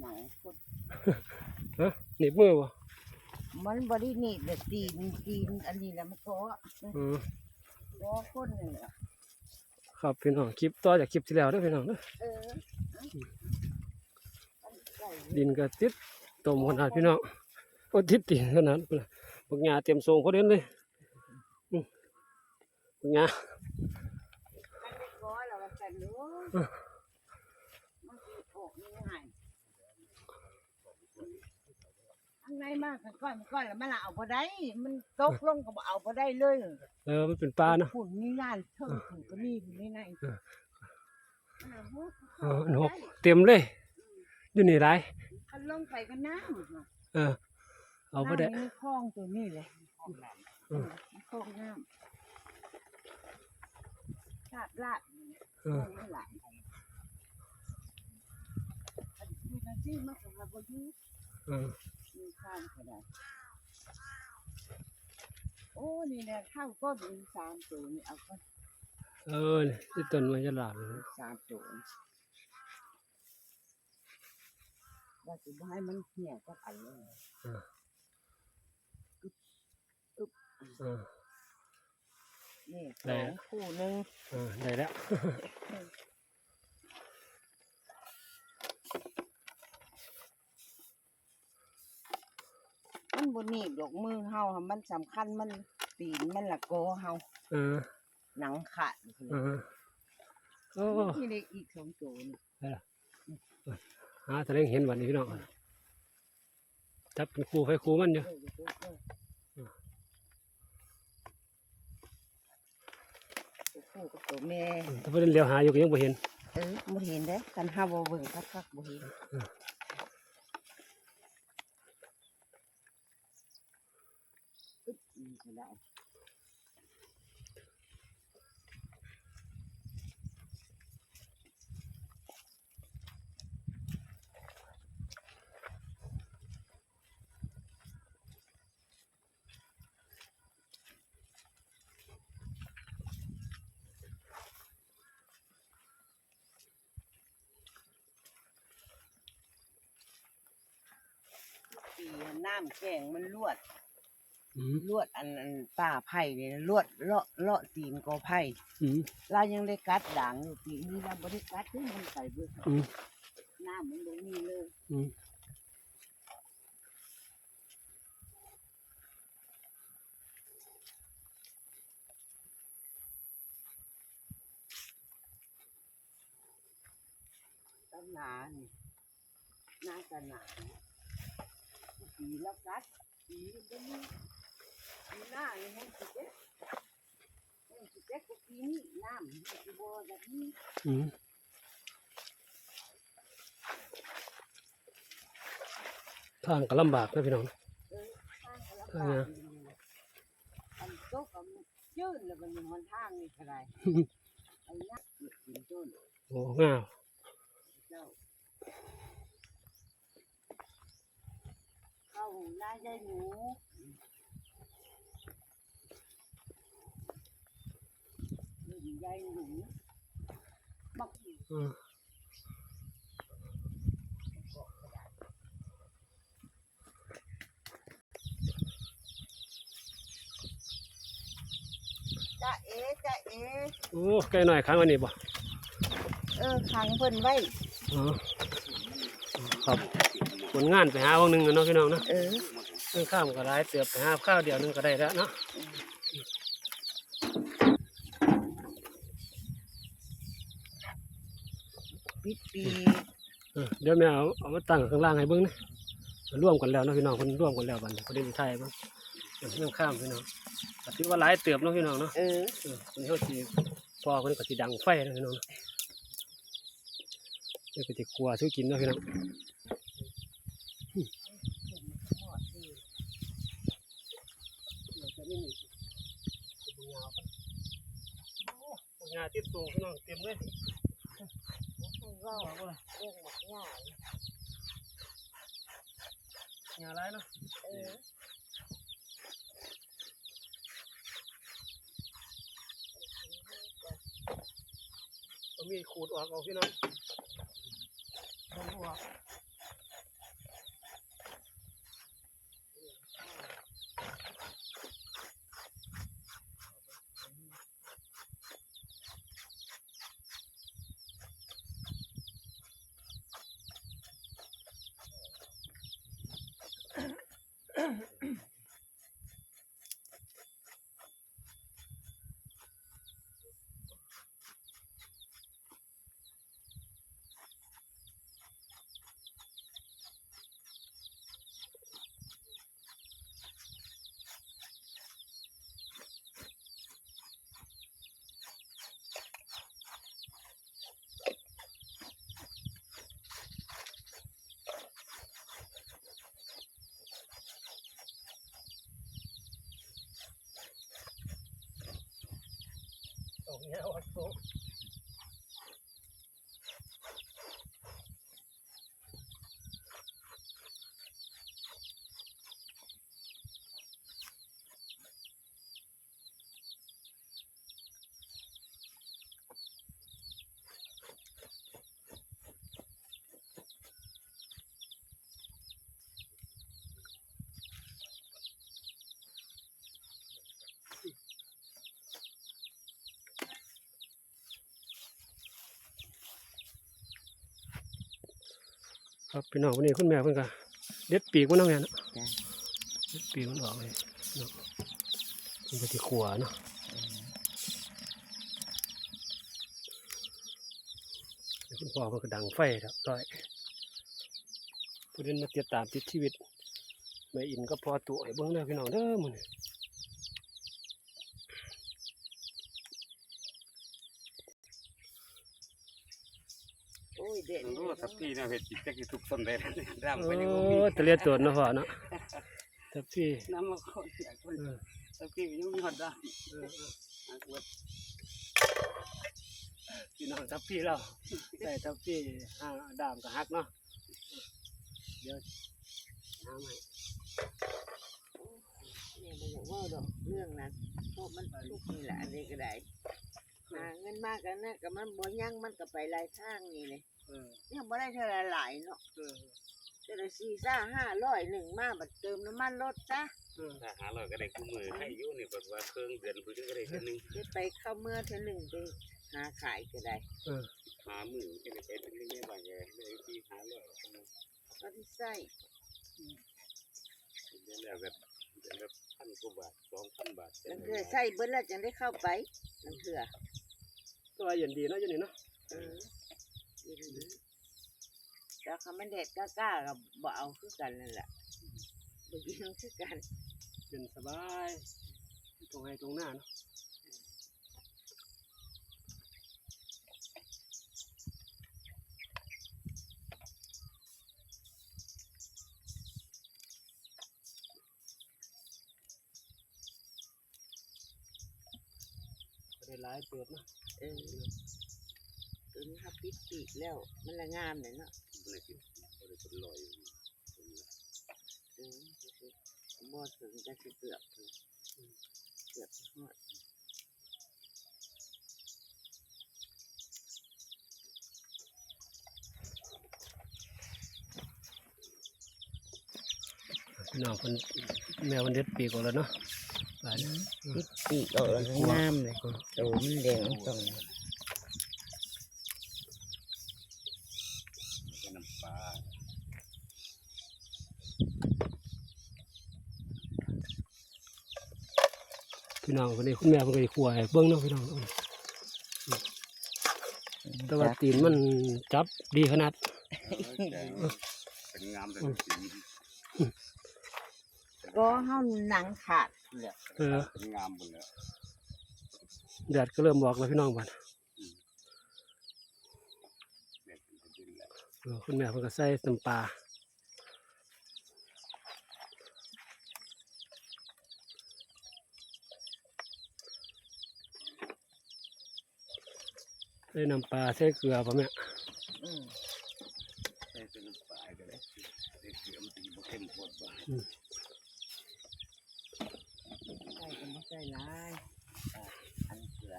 หนังกดฮะหนีบมือบ่มันบริหนีบแบบตีนตีนอันนี้แหละมันก็อืมก็คนนี่แหละครับพี่น้องคลิปต่อจากคลิปที่แล้วเด้อพี่น้องเด้อเอออันใหญ่ดินก็ติดตมขนาดพี่น้องโอ้ติดติขนาดพุ่นล่ะพวกหญ้าเตรียมส่งพอเด่นเลยอืมพวกหญ้าอันนี้ก็เราก็จะรู้มันสิออกนี่หาย อันไหนมากก้อนก้อนแล้วมันละเอาพอได้ มันตกลงก็บ่เอาพอได้เลยเออมันเป็นปลาเนาะฝุ่นนี่งานเทิงฝุ่นก็นี่ฝุ่นนี่ไหนเอออันนั้นพวกเอออันหกเต็มเลยอยู่นี่หลายอันลงไปก็น้ำเออ เอาบ่ได้น้ำในคลองตัวนี้เลยอืมคลองน้ำลาดลาดเออไม่ไหลอันนี้นะที่มันก็มาบ่อยู่เออ มีข้ามก็ได้โอ้นี่แหละเท่าก็มีสามตัวนี่เอาก็เออนี่ที่ต้นมันจะหลาบเลยนะสามตัวว่าจะบ่ให้มันเหี่ยวก็อันเลยเออนี่ได้สองคู่หนึงเออได้แล้ว มันบนนี่ดอกมือเฮาค่ะมันสำคัญมันตีนมันละโกเฮาเออ หนังขาดเออโอ้ที่เล็กอีกสองตัวนี่หาแสดงเห็นวันนี้พี่น้องจับเป็นครูไฟครูมันอยู่เออเออเออตัวผู้กับตัวแม่ ถ้าเพิ่นเลี้ยวหาอยู่ก็ยังบ่เห็น เออบ่เห็นเด้กันเฮาบ่เบิ่งคักๆบ่เห็น เออ อึ๊บนี่ก็ ได้ปีน้ำแกงมันลวด อืมลวดอันอันป่าไผ่นี่ลวดเลาะเลาะตีนกอไผ่อืม เรายังได้กัดด่างอยู่ปีนี้เราบ่ได้กัดที่มันใส่เบิดอืมน้ำมันบ่มีเลยอืมต้นนานี่นาจะหนาปีแล้วกัดปีบ่มีปีห น้านี่มันสิเจ็บมันสิเจ็บก็ปีนี้น้ำมันสิบ่แบบนี้อืมทางก็ลำบากนะพี่น้อง เออทางก็ลำเอบากอันโตกกับยืนแล้วก็มีหนทางนี่ก็ได้ไอ้ยักษ์กินต้นโอ้งาวเจ้าเข้าหน้าใจหนู ลืมยายหนูบักอืมจ้าเอ๋จ้าเอ๋โอ้ไกลหน่อยครั้งวันนี้บ่เออขังเพิ่นไว้ อ๋อครับผลงานไปหาวันหนึ่งอะเนาะพี่น้องเนาะเออเรื่องข้ามก็หลายเตือบไปหาข้าวเดียวหนึงก็ได้แล้วเนาะ ปิดปี เออเดี๋ยวแม่เอาเอามาตั้งข้างล่างให้เบิ่งนะร่วมกันแล้วเนาะพี่น้องคนร่วมกันแล้วบัดนี้ประเด็นไทยเบิ่งเรื่องข้ามพี่น้องก็ถือว่าหลายเติบเนาะพี่น้องเนาะเออเออคนนี้เขาสิพอคนนี้ก็สิดังไฟนะพี่น้องเนาะเดี๋ยวก็สิครัวสู้กินเนาะพี่น้องงาติดสูงพี่น้องเต็มเลย เราเรื่องหมดง่ายงาหลายเนาะเออมีขูดออกเอาพี่น้องบ่หัวส่ง เงี้ยวั ครับพี่น้องวันนี้คุณแม่เพิ่นก็เด็ดปีกมันน้องแม่เนาะจ้ะเด็ดปีกมันออกเลยเนาะมันก็ที่ขัวเนาะเดี๋ยวคุณพ่อเพิ่นก็ดังไฟครับร้อยผู้เล่นมาติดตามติดชีวิตแม่อินก็พอตัวให้เบิ่งเด้อพี่น้องเด้อมื้อนี้ โอ้ยเด็ด รู้สักทีนะเห็ดจิตจักสิทุกต้นเลยร่ำโอไปยังบ่มี้ตะเลียตัวเนาะพ่อเนาะแต่พี่น้ำมาคนเสียคนเออสักทียังมีหอดได้เออเออหักเบิดพี่น้องทับพี่เราใส่ทับพี่ห้าดามกับฮักเนาะเดี๋ยวน้ำให้เนี่ยมันอยากเว่าดอกเรื่องนั้นเพราะมันทุกข์นี่แหละอันนี้ก็ได้ หาเงินมากกันนะกับมันบ่ยั่งมันก็ไปหลายทางนี่เลยเออเนี่ยบ่ได้เท่าไรหลายเนาะเออแต่ละสี่ซ่าห้าร้อยหนึ่งมาบัดเติมน้ำมันรถซะเออถ้าหาร้อยก็ได้คู่มือให้อยู่นี่เปิดว่าเครื่องเดือนเพิ่นก็ได้แค่นึงได้ไปเข้าเมื่อเท่าหนึ่งไปหาขายก็ได้เออหามือก็ได้ไปถึงนี่บ้างแกได้ที่หาร้อยก็ที่ใส่เดือนแล้วก็เดือนละพันกว่าบาทสองพันบาทนั่นคือใส่เบิ้ลแล้วจังได้เข้าไปนั่นคือ ตัวเย็นดีเนาะเย็นนี่เนาะเออดีดีแล้วคำมันเด็ดกล้าๆกับบ่เอาคือกันนั่นแหละบ่ยิงคือกันเย็นสบายตรงให้ตรงหน้าเนาะก็ได้หลายเปิดเนาะ เออตัวนี้ครับปิดปีกแล้ว มันละงามเลยเนาะบ่ได้กินบ่ได้เป็นร้อยเออบ่ถึงจะสิเกือบเลยเกือบฮอดพี่น้องคนแมวมันเด็ดปีกออกแล้วเนาะ หลายเนาะปิดปีกออกแล้วก็งามเลยโตมันแดงตรงก็น้ำปลาพี่น้องคนนี้คุณแม่เพิ่นก็สิขัวให้เบิ่งเนาะพี่น้องแต่ว่าตีนมันจับดีขนาดเป็นงามแต่สีก็เฮาหนังขาด เลยเออ เป็นงามหมดเลยแดดก็เริ่มบอกแล้วพี่น้องบัดเด็ดเป็นดินแล้วเออคุณแม่เพิ่นก็ใส่น้ำปลาใส่น้ำปลาใส่เกลือป่ะแม่อืมใส่เป็นน้ำปลาก็ได้ใส่เกลือมันจะบ่เข้มข้นบ่ใส่ก็บ่ ใส่หลายอ่าอันเกลือ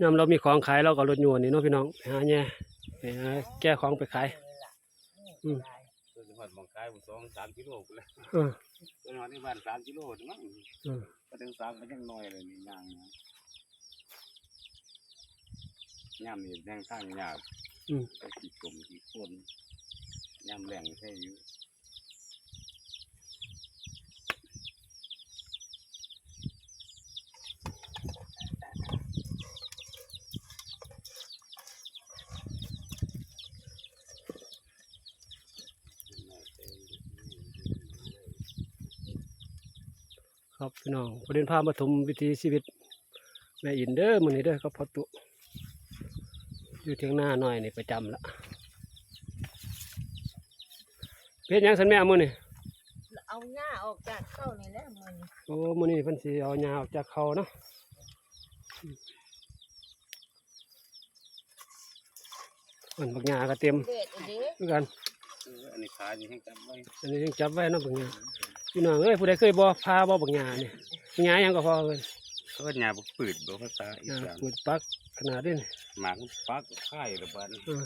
ยามเรามีของขายเราก็ลดโยนนี่เนาะพี่น้องไปหาแย่ไปหาแก้ของไปขาย อืมตัวจังหวัดบางคายบ่สองสามกิโลพุ่นแหละเออตัวจังหวัดที่บ้านสามกิโลนี่มั้งเออก็ถึงสามก็ยังน้อยเลยนี่ย่างนะย่ามนี่แดงข้างยากอืมก็กี่กลมกี่คนย่ามแรงใช่อยู่ ครับพี่น้องประเด็นภาพมาถมวิถีชีวิตแม่อินเด้อมื้อนี้เด้อครับพอตุอยู่เทียงหน้าหน่อยนี่ประจำละเพชรยังสันแม่มื้อนี่เอาหญ้าออกจากเข้านี่แหละมื้อนี้โอ้มื้อนี้เพิ่นสิเอาหญ้าออกจากเขาเนาะอืมอันบักหญ้าก็เต็มเด็ดเด้คือกันเอออันนี้ขาอยู่ให้จำไว้อันนี้ยังจับไว้เนาะบักหญ้า พี่น้องเอ้ยผู้ใดเคยบ่พาบ่บักหญ้านี่หญ้าหยังก็พอเอ้ยเขาก็หยาบปืดบ่ภาษาอีหญ้าสานปวดปักขนาดนี้นี่หมากมันปักค่ายระบาดเออ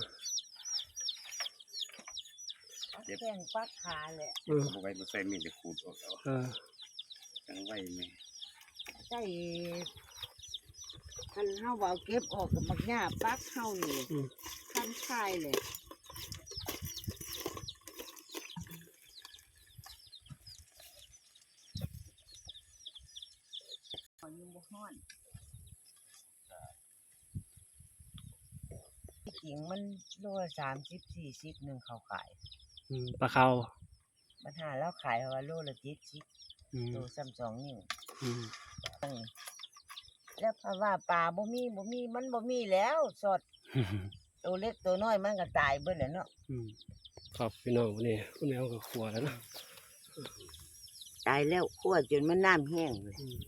แข้งปักขาเลยเออบ่ไว้บ่ใส่มีดจะขูดออกเอาเออจังไว้แม่ใช่คันเฮาเว้าเก็บออกกับบักหญ้าปักเฮานี่อืม คันคายเลย ขอยังบ่ฮ้อนที่จริงมันโลละสามสิบสี่สิบหนึ่งเขาขายอืมปลาเขาปัญหาแล้วขายเพราะว่าโลละเจ็ดสิบอืมโลซ้ำสองนิ้วอืมแล้วเพราะว่าปลาบ่มีบ่มีมันบ่มีแล้วสดตัวเล็กตัวน้อยมันก็ตายเบิดแล้วเนาะอืมครับพี่น้องวันนี้คุณแมวก็ขัวแล้วเนาะตายแล้วคั่วจนมันน้ำแห้งเลยอืม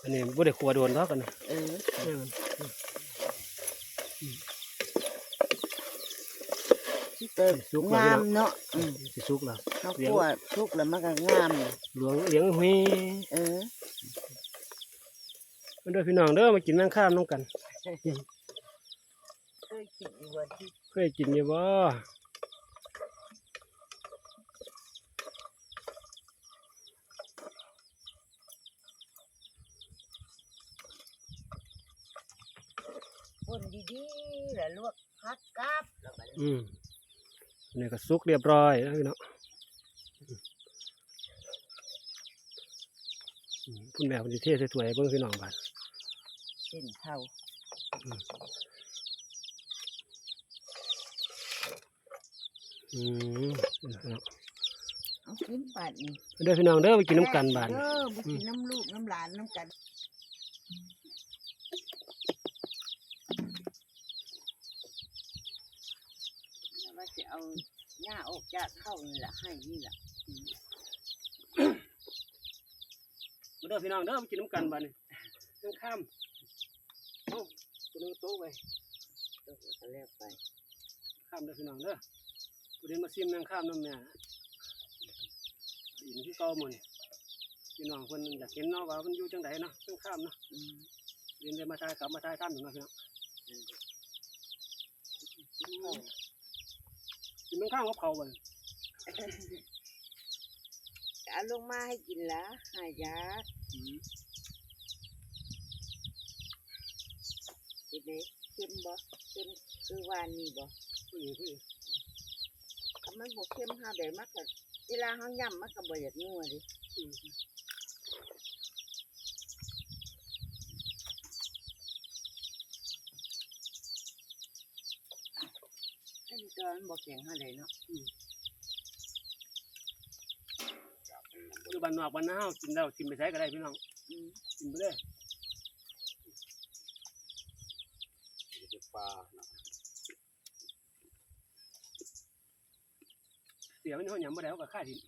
อันนี้บ่ได้ขัวโดนเท่ากันนะเออเออเติมงามเนาะอืมสิสุกแล้วเขาคั่วทุกแล้วมันก็งามเลยหลวงเหลียงหุยเออมาเด้อพี่น้องเด้อมากินแมงข้ามน้องกัน เคยคิดอยู่ว่าที่เคยกินอยู่บ่ ดีๆแล้วลวกพักกาบแล้วก็อืมอันนี้ก็สุกเรียบร้อยแล้วพี่น้องอืมคุณแม่เพิ่นสิเทใส่ถ้วยให้เบิ่งพี่น้องบาดเส้นเท่าอืมพี่น้องเอากินบาดนี่มาเด้อพี่น้องเด้อมากินน้ำกันบาดเด้อบ่กินน้ำลูกน้ำหลานน้ำกันว่าจะ เอาหญ้าออกจากเข้านี่แหละให้นี่แหละมาเด้อพี่น้องเด้อมากินน้ำกันบ้าดนี่แมงข้ามเอ้าตัวนึงโต๊ะไว้ตกแล้วก็แล้วไป ข้ามเด้อพี่น้องเด้อประเด็นมาซิมแมงข้ามน้ำแม่อินที่เก่าหมดนี่พี่น้องคนอยากเห็นเนาะว่ามันอยู่จังไดเนาะแมงข้ามเนาะอืมเรียนได้มาทายกลับมาทายท่านถึงเนาะพี่น้อง กินแมงข้ามกับเขาบ่นเอาลงมาให้กินละหายยาเป็นไงเค็มบ่เค็มคือวานนี่บ่ผู้หญิงผู้หญิงถ้ามันบ่เค็มเฮาได้มักก็เวลาเฮาย่ำมันก็บ่อยากนัวดิ อืมอันนี้ตอนมันบ่แข็งเฮาได้เนาะอยู่บ้านนอกบ้านนาเฮากินแล้วกินไปใช้ก็ได้พี่น้องอืมกินไปเลยจะปลาเนาะเสียมันเฮาหยังบ่ได้เฮาก็ค่ายทิ้ง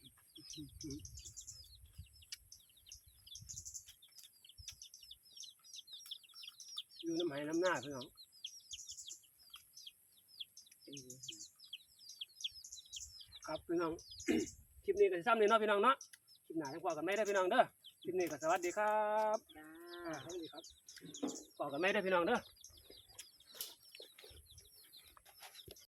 อยู่น้ำไหน้ำหน้าพี่น้อง เออ ครับพี่น้อง คลิปนี้ก็สิซ้ำนี่เนาะพี่น้องเนาะ คลิปหน้าจังกกันไม่ได้พี่น้องเด้อ คลิปนี้ก็สวัสดีครับ จ้า อ่าสวัสดีครับกว่ากันไม่ได้พี่น้องเด้อ